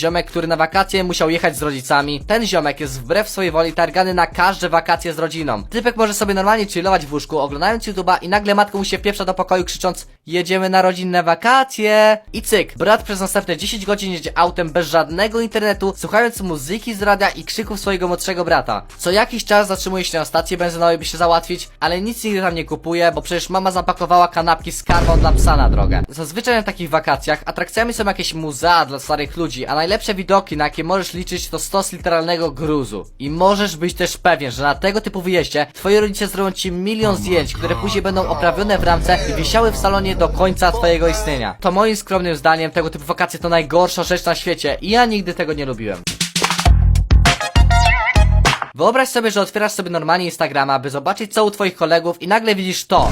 Ziomek, który na wakacje musiał jechać z rodzicami. Ten ziomek jest wbrew swojej woli targany na każde wakacje z rodziną. Typek może sobie normalnie chillować w łóżku, oglądając YouTube'a i nagle matka mu się wpieprza do pokoju krzycząc Jedziemy na rodzinne wakacje! I cyk, brat przez następne 10 godzin jedzie autem bez żadnego internetu, słuchając muzyki z radia i krzyków swojego młodszego brata. Co jakiś czas zatrzymuje się na stacji benzynowej, by się załatwić, ale nic nigdy tam nie kupuje, bo przecież mama zapakowała kanapki z karmą dla psa na drogę. Zazwyczaj na takich wakacjach atrakcjami są jakieś muzea dla starych ludzi, a najlepsze widoki, na jakie możesz liczyć, to stos literalnego gruzu. I możesz być też pewien, że na tego typu wyjeździe twoi rodzice zrobią ci milion zdjęć, które później będą oprawione w ramce i wisiały w salonie do końca twojego istnienia. To moim skromnym zdaniem tego typu wakacje to najgorsza rzecz na świecie i ja nigdy tego nie lubiłem. Wyobraź sobie, że otwierasz sobie normalnie Instagrama, by zobaczyć co u twoich kolegów i nagle widzisz to.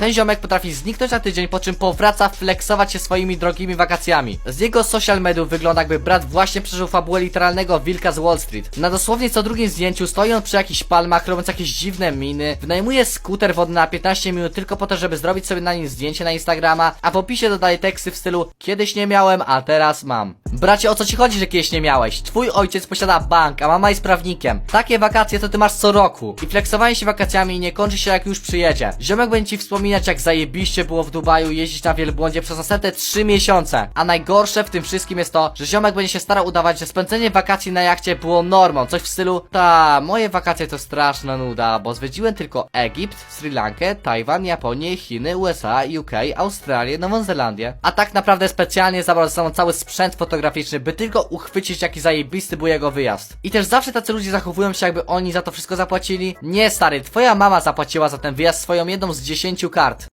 Ten ziomek potrafi zniknąć na tydzień, po czym powraca flexować się swoimi drogimi wakacjami. Z jego social mediów wygląda jakby brat właśnie przeżył fabułę literalnego wilka z Wall Street. Na dosłownie co drugim zdjęciu stoi on przy jakichś palmach, robiąc jakieś dziwne miny, wynajmuje skuter wodny na 15 minut tylko po to, żeby zrobić sobie na nim zdjęcie na Instagrama, a w opisie dodaje teksty w stylu Kiedyś nie miałem, a teraz mam. Bracie, o co ci chodzi, że kiedyś nie miałeś? Twój ojciec posiada bank, a mama jest prawnikiem. Takie wakacje to ty masz co roku. I flexowanie się wakacjami nie kończy się jak już przyjedzie. Ziomek będzie ci wspominać jak zajebiście było w Dubaju jeździć na wielbłądzie przez następne 3 miesiące. A najgorsze w tym wszystkim jest to, że ziomek będzie się starał udawać, że spędzenie wakacji na jachcie było normą. Coś w stylu, ta, moje wakacje to straszna nuda, bo zwiedziłem tylko Egipt, Sri Lankę, Tajwan, Japonię, Chiny, USA, UK, Australię, Nową Zelandię. A tak naprawdę specjalnie zabrał ze sobą cały sprzęt fotograficzny, by tylko uchwycić jaki zajebisty był jego wyjazd. I też zawsze tacy ludzie zachowują się jakby oni za to wszystko zapłacili. Nie stary, twoja mama zapłaciła za ten wyjazd swoją jedną z 10 kart.